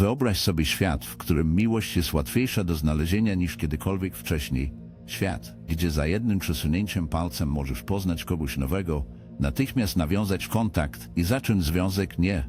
Wyobraź sobie świat, w którym miłość jest łatwiejsza do znalezienia niż kiedykolwiek wcześniej. Świat, gdzie za jednym przesunięciem palcem możesz poznać kogoś nowego, natychmiast nawiązać kontakt i zacząć związek nie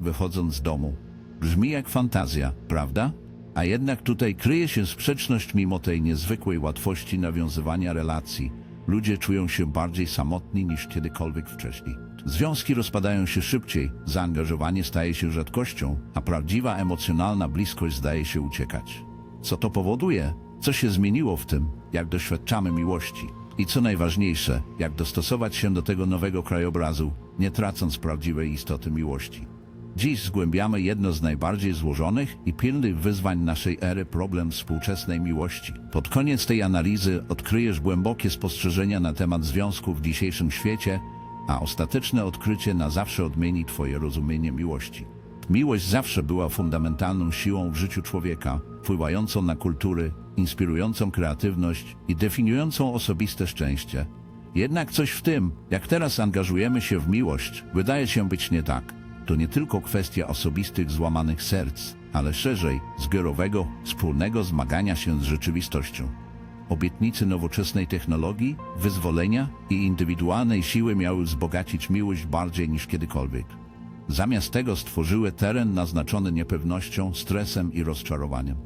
wychodząc z domu. Brzmi jak fantazja, prawda? A jednak tutaj kryje się sprzeczność mimo tej niezwykłej łatwości nawiązywania relacji. Ludzie czują się bardziej samotni niż kiedykolwiek wcześniej. Związki rozpadają się szybciej, zaangażowanie staje się rzadkością, a prawdziwa emocjonalna bliskość zdaje się uciekać. Co to powoduje? Co się zmieniło w tym, jak doświadczamy miłości? I co najważniejsze, jak dostosować się do tego nowego krajobrazu, nie tracąc prawdziwej istoty miłości? Dziś zgłębiamy jedno z najbardziej złożonych i pilnych wyzwań naszej ery problem współczesnej miłości. Pod koniec tej analizy odkryjesz głębokie spostrzeżenia na temat związków w dzisiejszym świecie, a ostateczne odkrycie na zawsze odmieni Twoje rozumienie miłości. Miłość zawsze była fundamentalną siłą w życiu człowieka, wpływającą na kultury, inspirującą kreatywność i definiującą osobiste szczęście. Jednak coś w tym, jak teraz angażujemy się w miłość, wydaje się być nie tak. To nie tylko kwestia osobistych złamanych serc, ale szerzej zbiorowego, wspólnego zmagania się z rzeczywistością. Obietnicy nowoczesnej technologii, wyzwolenia i indywidualnej siły miały wzbogacić miłość bardziej niż kiedykolwiek. Zamiast tego stworzyły teren naznaczony niepewnością, stresem i rozczarowaniem.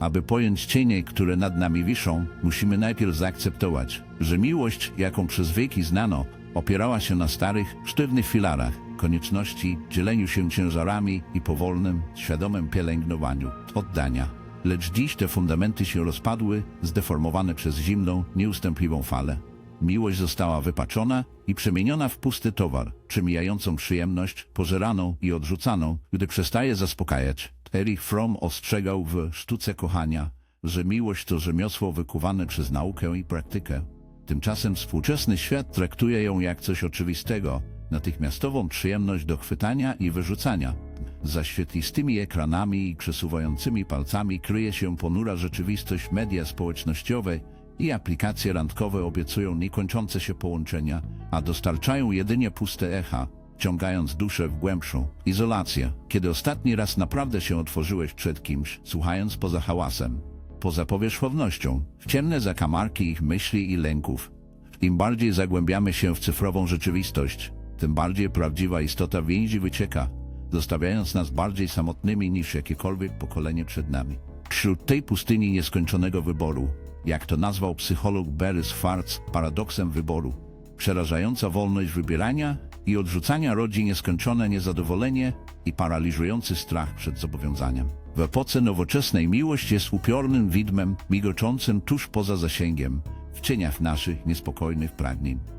Aby pojąć cienie, które nad nami wiszą, musimy najpierw zaakceptować, że miłość, jaką przez wieki znano, opierała się na starych, sztywnych filarach, konieczności, dzieleniu się ciężarami i powolnym, świadomym pielęgnowaniu, oddania. Lecz dziś te fundamenty się rozpadły, zdeformowane przez zimną, nieustępliwą falę. Miłość została wypaczona i przemieniona w pusty towar, przemijającą przyjemność, pożeraną i odrzucaną, gdy przestaje zaspokajać. Erich Fromm ostrzegał w Sztuce Kochania, że miłość to rzemiosło wykuwane przez naukę i praktykę. Tymczasem współczesny świat traktuje ją jak coś oczywistego, natychmiastową przyjemność do chwytania i wyrzucania. Za świetlistymi ekranami i przesuwającymi palcami kryje się ponura rzeczywistość media społecznościowe i aplikacje randkowe obiecują niekończące się połączenia, a dostarczają jedynie puste echa, ciągając duszę w głębszą izolację. Kiedy ostatni raz naprawdę się otworzyłeś przed kimś, słuchając poza hałasem, poza powierzchownością, w ciemne zakamarki ich myśli i lęków. Im bardziej zagłębiamy się w cyfrową rzeczywistość, tym bardziej prawdziwa istota więzi wycieka, zostawiając nas bardziej samotnymi niż jakiekolwiek pokolenie przed nami. Wśród tej pustyni nieskończonego wyboru, jak to nazwał psycholog Barry Schwartz, paradoksem wyboru, przerażająca wolność wybierania i odrzucania rodzi nieskończone niezadowolenie i paraliżujący strach przed zobowiązaniem. W epoce nowoczesnej miłość jest upiornym widmem migoczącym tuż poza zasięgiem, w cieniach naszych niespokojnych pragnień.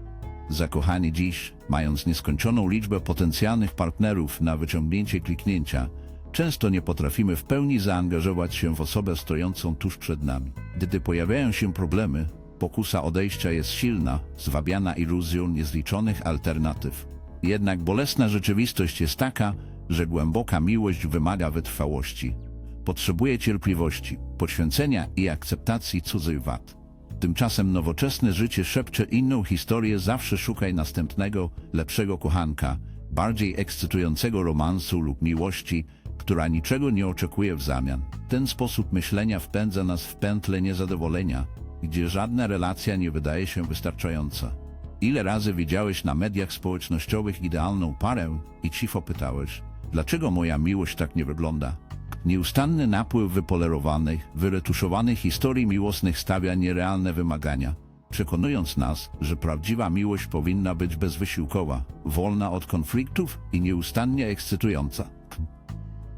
Zakochani dziś, mając nieskończoną liczbę potencjalnych partnerów na wyciągnięcie kliknięcia, często nie potrafimy w pełni zaangażować się w osobę stojącą tuż przed nami. Gdy pojawiają się problemy, pokusa odejścia jest silna, zwabiana iluzją niezliczonych alternatyw. Jednak bolesna rzeczywistość jest taka, że głęboka miłość wymaga wytrwałości. Potrzebuje cierpliwości, poświęcenia i akceptacji cudzych wad. Tymczasem nowoczesne życie szepcze inną historię, zawsze szukaj następnego, lepszego kochanka, bardziej ekscytującego romansu lub miłości, która niczego nie oczekuje w zamian. Ten sposób myślenia wpędza nas w pętlę niezadowolenia, gdzie żadna relacja nie wydaje się wystarczająca. Ile razy widziałeś na mediach społecznościowych idealną parę i cicho pytałeś, dlaczego moja miłość tak nie wygląda? Nieustanny napływ wypolerowanych, wyretuszowanych historii miłosnych stawia nierealne wymagania, przekonując nas, że prawdziwa miłość powinna być bezwysiłkowa, wolna od konfliktów i nieustannie ekscytująca.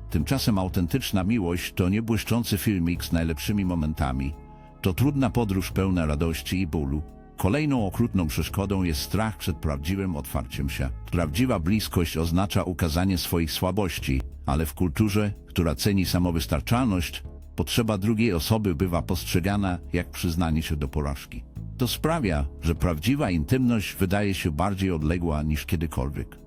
Tymczasem autentyczna miłość to nie błyszczący filmik z najlepszymi momentami. To trudna podróż pełna radości i bólu. Kolejną okrutną przeszkodą jest strach przed prawdziwym otwarciem się. Prawdziwa bliskość oznacza ukazanie swoich słabości, ale w kulturze, która ceni samowystarczalność, potrzeba drugiej osoby bywa postrzegana jak przyznanie się do porażki. To sprawia, że prawdziwa intymność wydaje się bardziej odległa niż kiedykolwiek.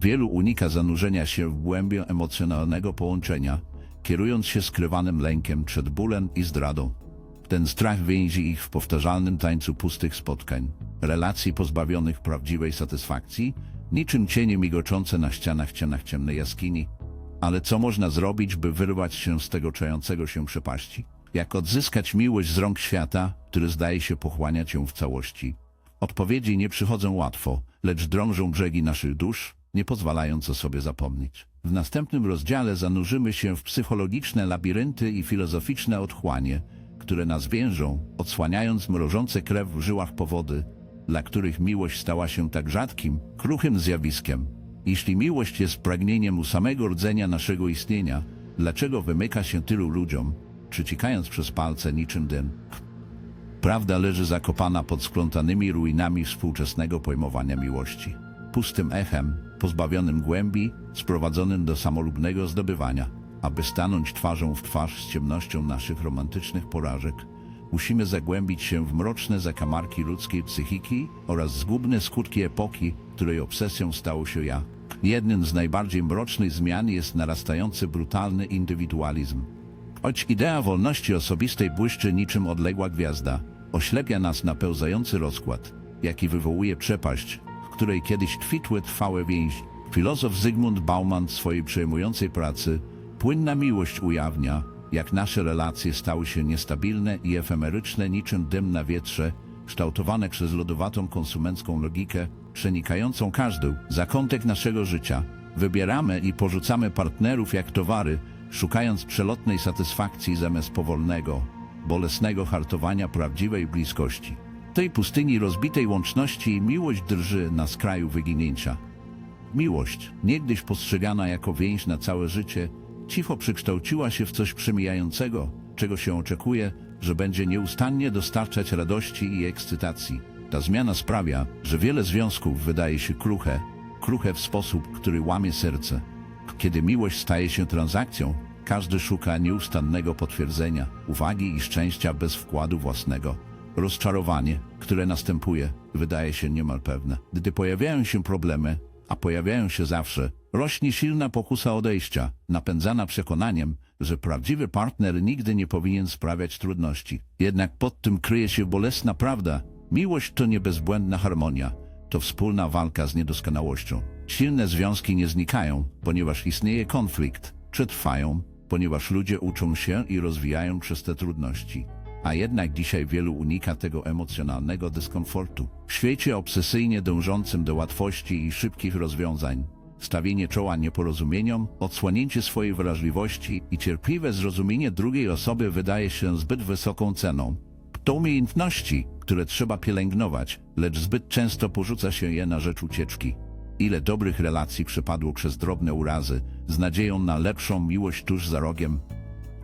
Wielu unika zanurzenia się w głębię emocjonalnego połączenia, kierując się skrywanym lękiem przed bólem i zdradą. Ten strach więzi ich w powtarzalnym tańcu pustych spotkań, relacji pozbawionych prawdziwej satysfakcji, niczym cienie migoczące na ścianach cienach ciemnej jaskini. Ale co można zrobić, by wyrwać się z tego czającego się przepaści? Jak odzyskać miłość z rąk świata, który zdaje się pochłaniać ją w całości? Odpowiedzi nie przychodzą łatwo, lecz drążą brzegi naszych dusz, nie pozwalając o sobie zapomnieć. W następnym rozdziale zanurzymy się w psychologiczne labirynty i filozoficzne otchłanie, które nas więżą, odsłaniając mrożące krew w żyłach powody, dla których miłość stała się tak rzadkim, kruchym zjawiskiem. Jeśli miłość jest pragnieniem u samego rdzenia naszego istnienia, dlaczego wymyka się tylu ludziom, przycikając przez palce niczym dym? Prawda leży zakopana pod splątanymi ruinami współczesnego pojmowania miłości. Pustym echem, pozbawionym głębi, sprowadzonym do samolubnego zdobywania. Aby stanąć twarzą w twarz z ciemnością naszych romantycznych porażek, musimy zagłębić się w mroczne zakamarki ludzkiej psychiki oraz zgubne skutki epoki, której obsesją stało się ja. Jednym z najbardziej mrocznych zmian jest narastający brutalny indywidualizm. Choć idea wolności osobistej błyszczy niczym odległa gwiazda, oślepia nas na pełzający rozkład, jaki wywołuje przepaść, w której kiedyś kwitły trwałe więzi. Filozof Zygmunt Bauman w swojej przejmującej pracy Płynna miłość ujawnia, jak nasze relacje stały się niestabilne i efemeryczne niczym dym na wietrze, kształtowane przez lodowatą konsumencką logikę, przenikającą każdy zakątek naszego życia. Wybieramy i porzucamy partnerów jak towary, szukając przelotnej satysfakcji zamiast powolnego, bolesnego hartowania prawdziwej bliskości. W tej pustyni rozbitej łączności miłość drży na skraju wyginięcia. Miłość, niegdyś postrzegana jako więź na całe życie, cicho przekształciła się w coś przemijającego, czego się oczekuje, że będzie nieustannie dostarczać radości i ekscytacji. Ta zmiana sprawia, że wiele związków wydaje się kruche, kruche w sposób, który łamie serce. Kiedy miłość staje się transakcją, każdy szuka nieustannego potwierdzenia, uwagi i szczęścia bez wkładu własnego. Rozczarowanie, które następuje, wydaje się niemal pewne. Gdy pojawiają się problemy, a pojawiają się zawsze, rośnie silna pokusa odejścia, napędzana przekonaniem, że prawdziwy partner nigdy nie powinien sprawiać trudności. Jednak pod tym kryje się bolesna prawda. Miłość to nie bezbłędna harmonia, to wspólna walka z niedoskonałością. Silne związki nie znikają, ponieważ istnieje konflikt, przetrwają, ponieważ ludzie uczą się i rozwijają przez te trudności. A jednak dzisiaj wielu unika tego emocjonalnego dyskomfortu. W świecie obsesyjnie dążącym do łatwości i szybkich rozwiązań, stawienie czoła nieporozumieniom, odsłonięcie swojej wrażliwości i cierpliwe zrozumienie drugiej osoby wydaje się zbyt wysoką ceną. To umiejętności, które trzeba pielęgnować, lecz zbyt często porzuca się je na rzecz ucieczki. Ile dobrych relacji przepadło przez drobne urazy, z nadzieją na lepszą miłość tuż za rogiem.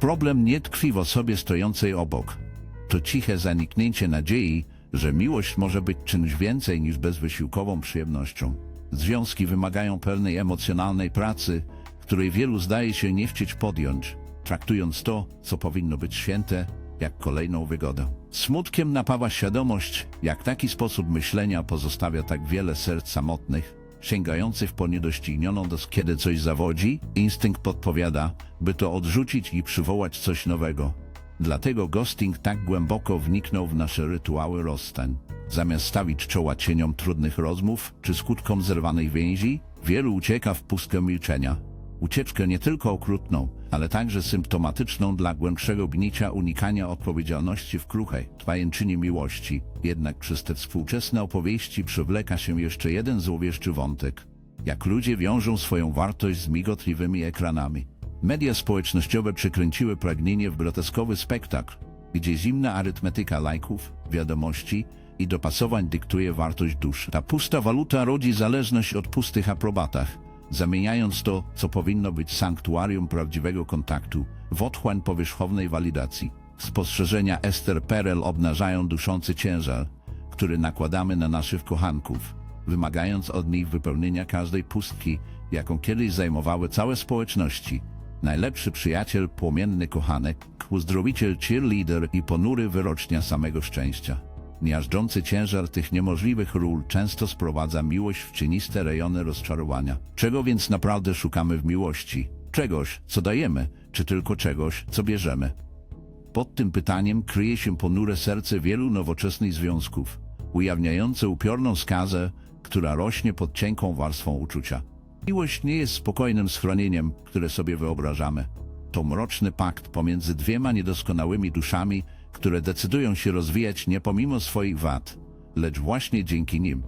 Problem nie tkwi w osobie stojącej obok. To ciche zaniknięcie nadziei, że miłość może być czymś więcej niż bezwysiłkową przyjemnością. Związki wymagają pełnej emocjonalnej pracy, której wielu zdaje się nie chcieć podjąć, traktując to, co powinno być święte, jak kolejną wygodę. Smutkiem napawa świadomość, jak taki sposób myślenia pozostawia tak wiele serc samotnych, sięgających po niedoścignioną dos. Kiedy coś zawodzi, instynkt podpowiada, by to odrzucić i przywołać coś nowego. Dlatego ghosting tak głęboko wniknął w nasze rytuały rozstań. Zamiast stawić czoła cieniom trudnych rozmów czy skutkom zerwanej więzi, wielu ucieka w pustkę milczenia. Ucieczkę nie tylko okrutną, ale także symptomatyczną dla głębszego gnicia unikania odpowiedzialności w kruchej, pajęczynie miłości. Jednak przez te współczesne opowieści przywleka się jeszcze jeden złowieszczy wątek. Jak ludzie wiążą swoją wartość z migotliwymi ekranami. Media społecznościowe przykręciły pragnienie w groteskowy spektakl, gdzie zimna arytmetyka lajków, wiadomości i dopasowań dyktuje wartość dusz. Ta pusta waluta rodzi zależność od pustych aprobatach, zamieniając to, co powinno być sanktuarium prawdziwego kontaktu, w otchłań powierzchownej walidacji. Spostrzeżenia Esther Perel obnażają duszący ciężar, który nakładamy na naszych kochanków, wymagając od nich wypełnienia każdej pustki, jaką kiedyś zajmowały całe społeczności. Najlepszy przyjaciel, płomienny kochanek, uzdrowiciel, cheerleader i ponury wyrocznia samego szczęścia. Miażdżący ciężar tych niemożliwych ról często sprowadza miłość w cieniste rejony rozczarowania. Czego więc naprawdę szukamy w miłości? Czegoś, co dajemy, czy tylko czegoś, co bierzemy? Pod tym pytaniem kryje się ponure serce wielu nowoczesnych związków, ujawniające upiorną skazę, która rośnie pod cienką warstwą uczucia. Miłość nie jest spokojnym schronieniem, które sobie wyobrażamy. To mroczny pakt pomiędzy dwiema niedoskonałymi duszami, które decydują się rozwijać nie pomimo swoich wad, lecz właśnie dzięki nim.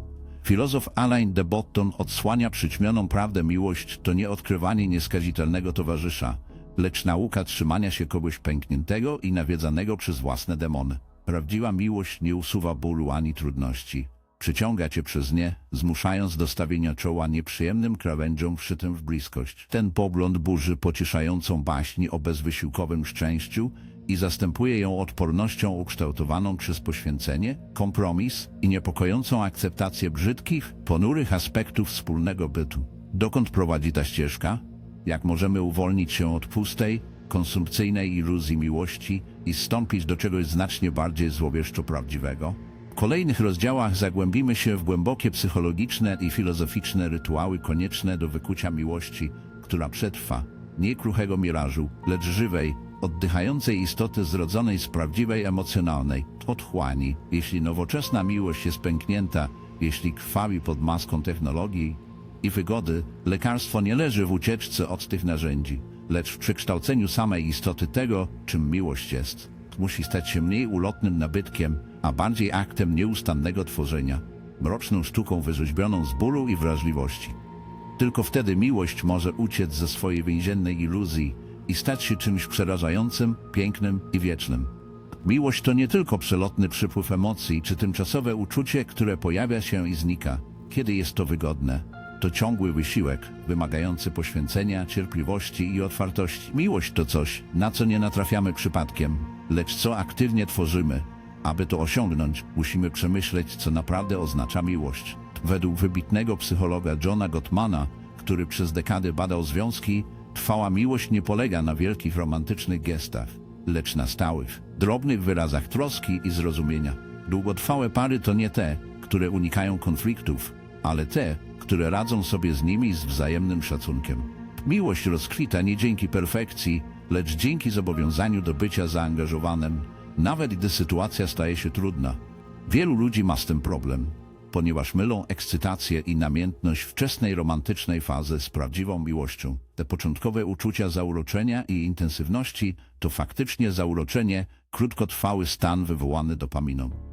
Filozof Alain de Botton odsłania przyćmioną prawdę miłość to nie odkrywanie nieskazitelnego towarzysza, lecz nauka trzymania się kogoś pękniętego i nawiedzanego przez własne demony. Prawdziwa miłość nie usuwa bólu ani trudności. Przyciąga cię przez nie, zmuszając do stawienia czoła nieprzyjemnym krawędziom wszytym w bliskość. Ten pogląd burzy pocieszającą baśń o bezwysiłkowym szczęściu i zastępuje ją odpornością ukształtowaną przez poświęcenie, kompromis i niepokojącą akceptację brzydkich, ponurych aspektów wspólnego bytu. Dokąd prowadzi ta ścieżka? Jak możemy uwolnić się od pustej, konsumpcyjnej iluzji miłości i stąpić do czegoś znacznie bardziej złowieszczo prawdziwego? Kolejnych rozdziałach zagłębimy się w głębokie psychologiczne i filozoficzne rytuały konieczne do wykucia miłości, która przetrwa, nie kruchego mirażu, lecz żywej, oddychającej istoty zrodzonej z prawdziwej emocjonalnej otchłani. Jeśli nowoczesna miłość jest pęknięta, jeśli krwawi pod maską technologii i wygody, lekarstwo nie leży w ucieczce od tych narzędzi, lecz w przekształceniu samej istoty tego, czym miłość jest. Musi stać się mniej ulotnym nabytkiem, a bardziej aktem nieustannego tworzenia, mroczną sztuką wyrzeźbioną z bólu i wrażliwości. Tylko wtedy miłość może uciec ze swojej więziennej iluzji i stać się czymś przerażającym, pięknym i wiecznym. Miłość to nie tylko przelotny przypływ emocji czy tymczasowe uczucie, które pojawia się i znika, kiedy jest to wygodne. To ciągły wysiłek, wymagający poświęcenia, cierpliwości i otwartości. Miłość to coś, na co nie natrafiamy przypadkiem, lecz co aktywnie tworzymy. Aby to osiągnąć, musimy przemyśleć, co naprawdę oznacza miłość. Według wybitnego psychologa Johna Gottmana, który przez dekady badał związki, trwała miłość nie polega na wielkich romantycznych gestach, lecz na stałych, drobnych wyrazach troski i zrozumienia. Długotrwałe pary to nie te, które unikają konfliktów, ale te, które radzą sobie z nimi z wzajemnym szacunkiem. Miłość rozkwita nie dzięki perfekcji, lecz dzięki zobowiązaniu do bycia zaangażowanym, nawet gdy sytuacja staje się trudna. Wielu ludzi ma z tym problem, ponieważ mylą ekscytację i namiętność wczesnej romantycznej fazy z prawdziwą miłością. Te początkowe uczucia zauroczenia i intensywności to faktycznie zauroczenie, krótkotrwały stan wywołany dopaminą.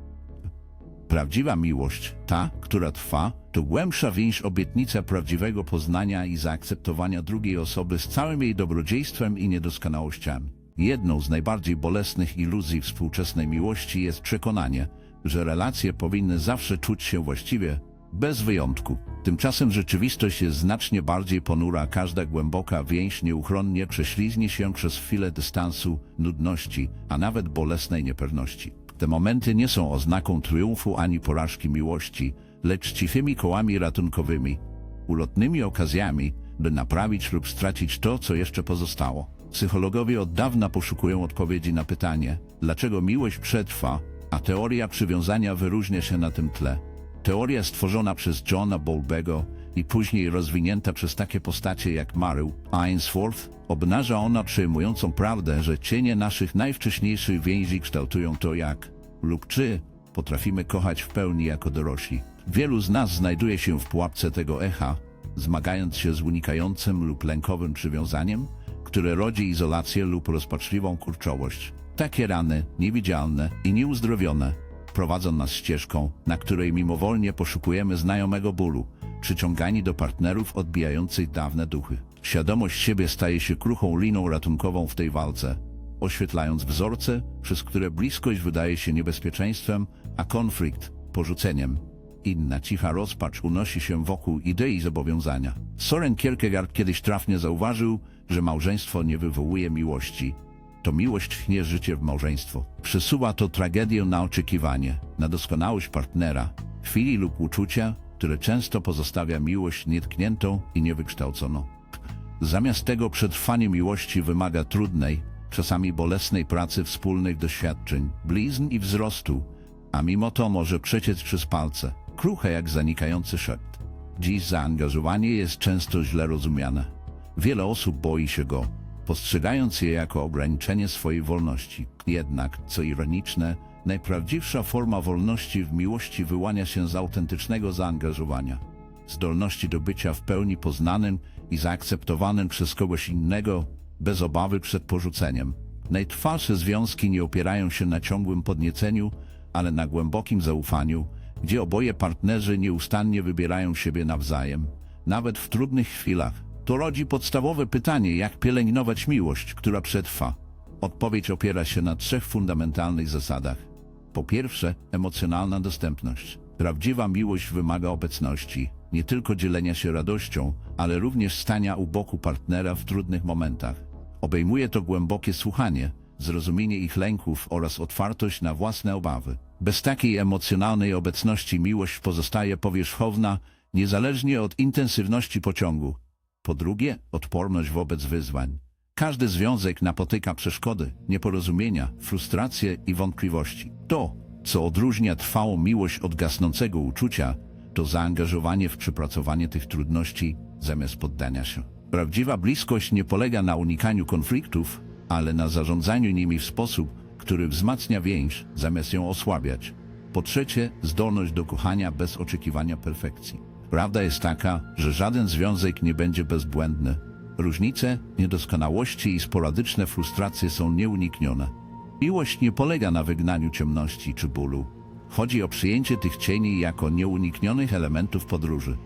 Prawdziwa miłość, ta, która trwa, to głębsza więź obietnica prawdziwego poznania i zaakceptowania drugiej osoby z całym jej dobrodziejstwem i niedoskonałościami. Jedną z najbardziej bolesnych iluzji współczesnej miłości jest przekonanie, że relacje powinny zawsze czuć się właściwie, bez wyjątku. Tymczasem rzeczywistość jest znacznie bardziej ponura, każda głęboka więź nieuchronnie prześlizgnie się przez chwilę dystansu, nudności, a nawet bolesnej niepewności. Te momenty nie są oznaką triumfu ani porażki miłości, lecz cichymi kołami ratunkowymi, ulotnymi okazjami, by naprawić lub stracić to, co jeszcze pozostało. Psychologowie od dawna poszukują odpowiedzi na pytanie, dlaczego miłość przetrwa, a teoria przywiązania wyróżnia się na tym tle. Teoria stworzona przez Johna Bowlbego i później rozwinięta przez takie postacie jak Maryl Ainsworth, obnaża ona przejmującą prawdę, że cienie naszych najwcześniejszych więzi kształtują to jak lub czy potrafimy kochać w pełni jako dorośli. Wielu z nas znajduje się w pułapce tego echa, zmagając się z unikającym lub lękowym przywiązaniem, które rodzi izolację lub rozpaczliwą kurczowość. Takie rany, niewidzialne i nieuzdrowione, prowadzą nas ścieżką, na której mimowolnie poszukujemy znajomego bólu, przyciągani do partnerów odbijających dawne duchy. Świadomość siebie staje się kruchą liną ratunkową w tej walce, oświetlając wzorce, przez które bliskość wydaje się niebezpieczeństwem, a konflikt porzuceniem. Inna cicha rozpacz unosi się wokół idei zobowiązania. Soren Kierkegaard kiedyś trafnie zauważył, że małżeństwo nie wywołuje miłości. To miłość tchnie życie w małżeństwo. Przesuwa to tragedię na oczekiwanie, na doskonałość partnera, chwili lub uczucia, które często pozostawia miłość nietkniętą i niewykształconą. Zamiast tego przetrwanie miłości wymaga trudnej, czasami bolesnej pracy wspólnych doświadczeń, blizn i wzrostu, a mimo to może przeciec przez palce, kruche jak zanikający szept. Dziś zaangażowanie jest często źle rozumiane. Wiele osób boi się go, postrzegając je jako ograniczenie swojej wolności. Jednak, co ironiczne, najprawdziwsza forma wolności w miłości wyłania się z autentycznego zaangażowania. zdolności do bycia w pełni poznanym i zaakceptowanym przez kogoś innego, bez obawy przed porzuceniem. Najtrwalsze związki nie opierają się na ciągłym podnieceniu, ale na głębokim zaufaniu, gdzie oboje partnerzy nieustannie wybierają siebie nawzajem, nawet w trudnych chwilach. To rodzi podstawowe pytanie, jak pielęgnować miłość, która przetrwa. Odpowiedź opiera się na trzech fundamentalnych zasadach. Po pierwsze, emocjonalna dostępność. Prawdziwa miłość wymaga obecności, nie tylko dzielenia się radością, ale również stania u boku partnera w trudnych momentach. Obejmuje to głębokie słuchanie, zrozumienie ich lęków oraz otwartość na własne obawy. Bez takiej emocjonalnej obecności miłość pozostaje powierzchowna, niezależnie od intensywności pociągu. Po drugie, odporność wobec wyzwań. Każdy związek napotyka przeszkody, nieporozumienia, frustracje i wątpliwości. To, co odróżnia trwałą miłość od gasnącego uczucia, to zaangażowanie w przepracowanie tych trudności zamiast poddania się. Prawdziwa bliskość nie polega na unikaniu konfliktów, ale na zarządzaniu nimi w sposób, który wzmacnia więź, zamiast ją osłabiać. Po trzecie, zdolność do kochania bez oczekiwania perfekcji. Prawda jest taka, że żaden związek nie będzie bezbłędny. Różnice, niedoskonałości i sporadyczne frustracje są nieuniknione. Miłość nie polega na wygnaniu ciemności czy bólu. Chodzi o przyjęcie tych cieni jako nieuniknionych elementów podróży.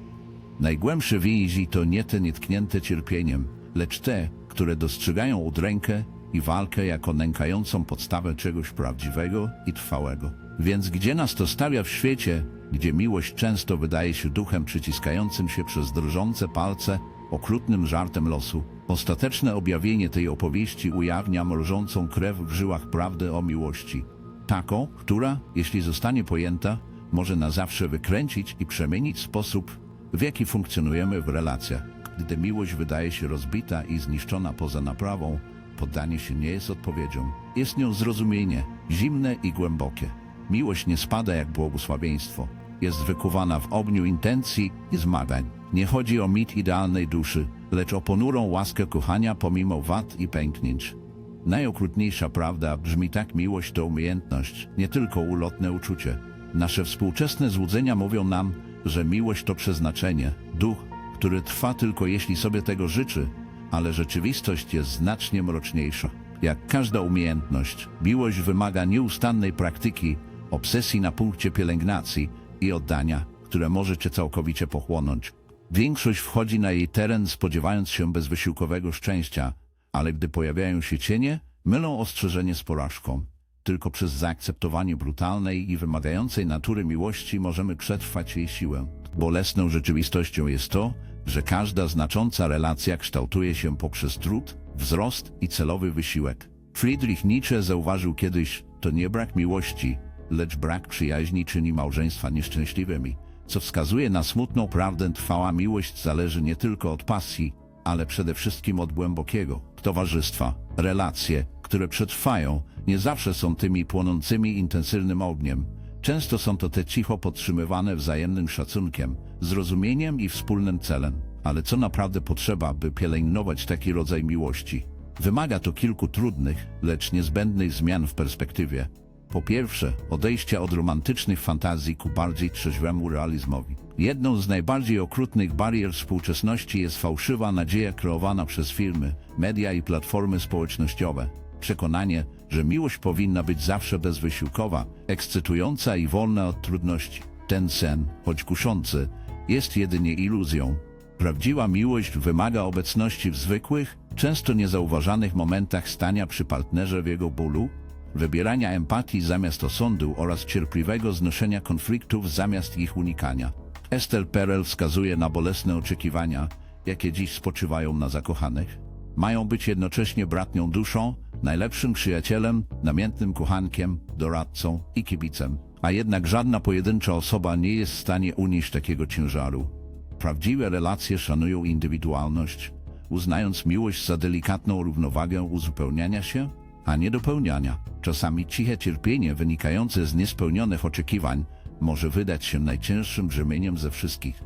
Najgłębsze więzi to nie te nietknięte cierpieniem, lecz te, które dostrzegają udrękę i walkę jako nękającą podstawę czegoś prawdziwego i trwałego. Więc gdzie nas to stawia w świecie, gdzie miłość często wydaje się duchem przyciskającym się przez drżące palce, okrutnym żartem losu, ostateczne objawienie tej opowieści ujawnia mrożącą krew w żyłach prawdy o miłości. Taką, która, jeśli zostanie pojęta, może na zawsze wykręcić i przemienić sposób, w jaki funkcjonujemy w relacjach. Gdy miłość wydaje się rozbita i zniszczona poza naprawą, poddanie się nie jest odpowiedzią. Jest nią zrozumienie, zimne i głębokie. Miłość nie spada jak błogosławieństwo. Jest wykuwana w ogniu intencji i zmagań. Nie chodzi o mit idealnej duszy, lecz o ponurą łaskę kochania pomimo wad i pęknięć. Najokrutniejsza prawda brzmi tak miłość to umiejętność, nie tylko ulotne uczucie. Nasze współczesne złudzenia mówią nam, że miłość to przeznaczenie, duch, który trwa tylko jeśli sobie tego życzy, ale rzeczywistość jest znacznie mroczniejsza. Jak każda umiejętność, miłość wymaga nieustannej praktyki, obsesji na punkcie pielęgnacji i oddania, które może cię całkowicie pochłonąć. Większość wchodzi na jej teren spodziewając się bezwysiłkowego szczęścia, ale gdy pojawiają się cienie, mylą ostrzeżenie z porażką. Tylko przez zaakceptowanie brutalnej i wymagającej natury miłości możemy przetrwać jej siłę. Bolesną rzeczywistością jest to, że każda znacząca relacja kształtuje się poprzez trud, wzrost i celowy wysiłek. Friedrich Nietzsche zauważył kiedyś, to nie brak miłości, lecz brak przyjaźni czyni małżeństwa nieszczęśliwymi, co wskazuje na smutną prawdę trwała miłość zależy nie tylko od pasji, ale przede wszystkim od głębokiego towarzystwa. Relacje, które przetrwają, nie zawsze są tymi płonącymi intensywnym ogniem. Często są to te cicho podtrzymywane wzajemnym szacunkiem, zrozumieniem i wspólnym celem. Ale co naprawdę potrzeba, by pielęgnować taki rodzaj miłości? Wymaga to kilku trudnych, lecz niezbędnych zmian w perspektywie. Po pierwsze, odejścia od romantycznych fantazji ku bardziej trzeźwemu realizmowi. Jedną z najbardziej okrutnych barier współczesności jest fałszywa nadzieja kreowana przez firmy, media i platformy społecznościowe. Przekonanie, że miłość powinna być zawsze bezwysiłkowa, ekscytująca i wolna od trudności. Ten sen, choć kuszący, jest jedynie iluzją. Prawdziwa miłość wymaga obecności w zwykłych, często niezauważanych momentach stania przy partnerze w jego bólu, wybierania empatii zamiast osądu oraz cierpliwego znoszenia konfliktów zamiast ich unikania. Estelle Perel wskazuje na bolesne oczekiwania, jakie dziś spoczywają na zakochanych. Mają być jednocześnie bratnią duszą, najlepszym przyjacielem, namiętnym kochankiem, doradcą i kibicem. A jednak żadna pojedyncza osoba nie jest w stanie unieść takiego ciężaru. Prawdziwe relacje szanują indywidualność, uznając miłość za delikatną równowagę uzupełniania się, a nie dopełniania. Czasami ciche cierpienie wynikające z niespełnionych oczekiwań może wydać się najcięższym brzemieniem ze wszystkich.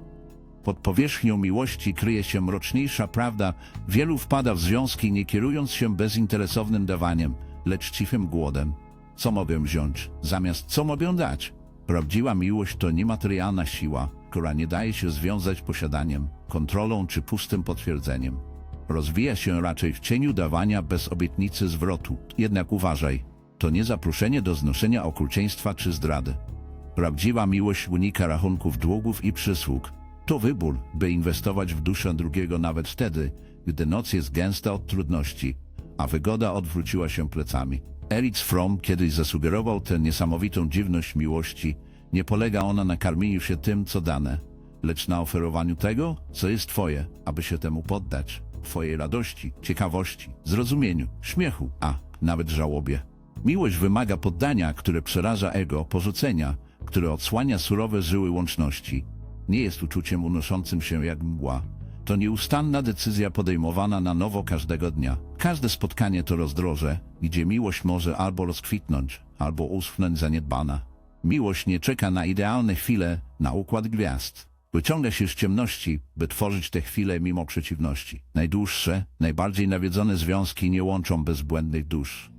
Pod powierzchnią miłości kryje się mroczniejsza prawda. Wielu wpada w związki nie kierując się bezinteresownym dawaniem, lecz cichym głodem. Co mogę wziąć, zamiast co mogę dać? Prawdziwa miłość to niematerialna siła, która nie daje się związać posiadaniem, kontrolą czy pustym potwierdzeniem. Rozwija się raczej w cieniu dawania bez obietnicy zwrotu. Jednak uważaj, to nie zaproszenie do znoszenia okrucieństwa czy zdrady. Prawdziwa miłość unika rachunków długów i przysług. To wybór, by inwestować w duszę drugiego nawet wtedy, gdy noc jest gęsta od trudności, a wygoda odwróciła się plecami. Eric Fromm kiedyś zasugerował tę niesamowitą dziwność miłości. Nie polega ona na karmieniu się tym, co dane, lecz na oferowaniu tego, co jest twoje, aby się temu poddać. Twojej radości, ciekawości, zrozumieniu, śmiechu, a nawet żałobie. Miłość wymaga poddania, które przeraża ego, porzucenia, które odsłania surowe żyły łączności. Nie jest uczuciem unoszącym się jak mgła. To nieustanna decyzja podejmowana na nowo każdego dnia. Każde spotkanie to rozdroże, gdzie miłość może albo rozkwitnąć, albo uschnąć zaniedbana. Miłość nie czeka na idealne chwile, na układ gwiazd. Wyciąga się z ciemności, by tworzyć te chwile mimo przeciwności. Najdłuższe, najbardziej nawiedzone związki nie łączą bezbłędnych dusz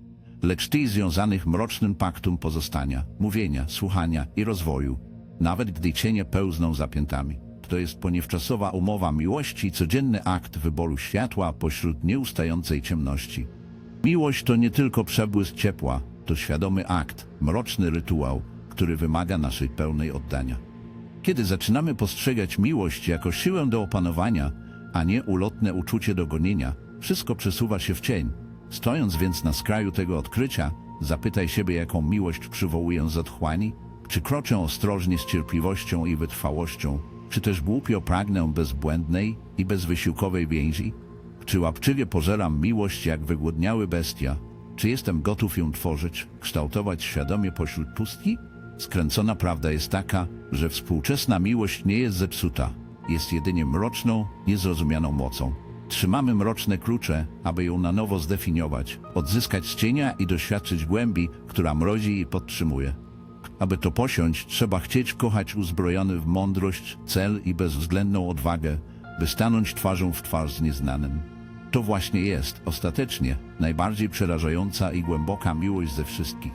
lecz tych związanych mrocznym paktum pozostania, mówienia, słuchania i rozwoju, nawet gdy cienie pełzną za piętami. To jest poniewczasowa umowa miłości, codzienny akt wyboru światła pośród nieustającej ciemności. Miłość to nie tylko przebłysk ciepła, to świadomy akt, mroczny rytuał, który wymaga naszej pełnej oddania. Kiedy zaczynamy postrzegać miłość jako siłę do opanowania, a nie ulotne uczucie do gonienia, wszystko przesuwa się w cień. Stojąc więc na skraju tego odkrycia, zapytaj siebie, jaką miłość przywołuję z otchłani, czy kroczę ostrożnie z cierpliwością i wytrwałością, czy też głupio pragnę bezbłędnej i bezwysiłkowej więzi? Czy łapczywie pożeram miłość jak wygłodniały bestia? Czy jestem gotów ją tworzyć, kształtować świadomie pośród pustki? Skręcona prawda jest taka, że współczesna miłość nie jest zepsuta, jest jedynie mroczną, niezrozumianą mocą. Trzymamy mroczne klucze, aby ją na nowo zdefiniować, odzyskać z cienia i doświadczyć głębi, która mrozi i podtrzymuje. Aby to posiąść, trzeba chcieć kochać uzbrojony w mądrość, cel i bezwzględną odwagę, by stanąć twarzą w twarz z nieznanym. To właśnie jest, ostatecznie, najbardziej przerażająca i głęboka miłość ze wszystkich.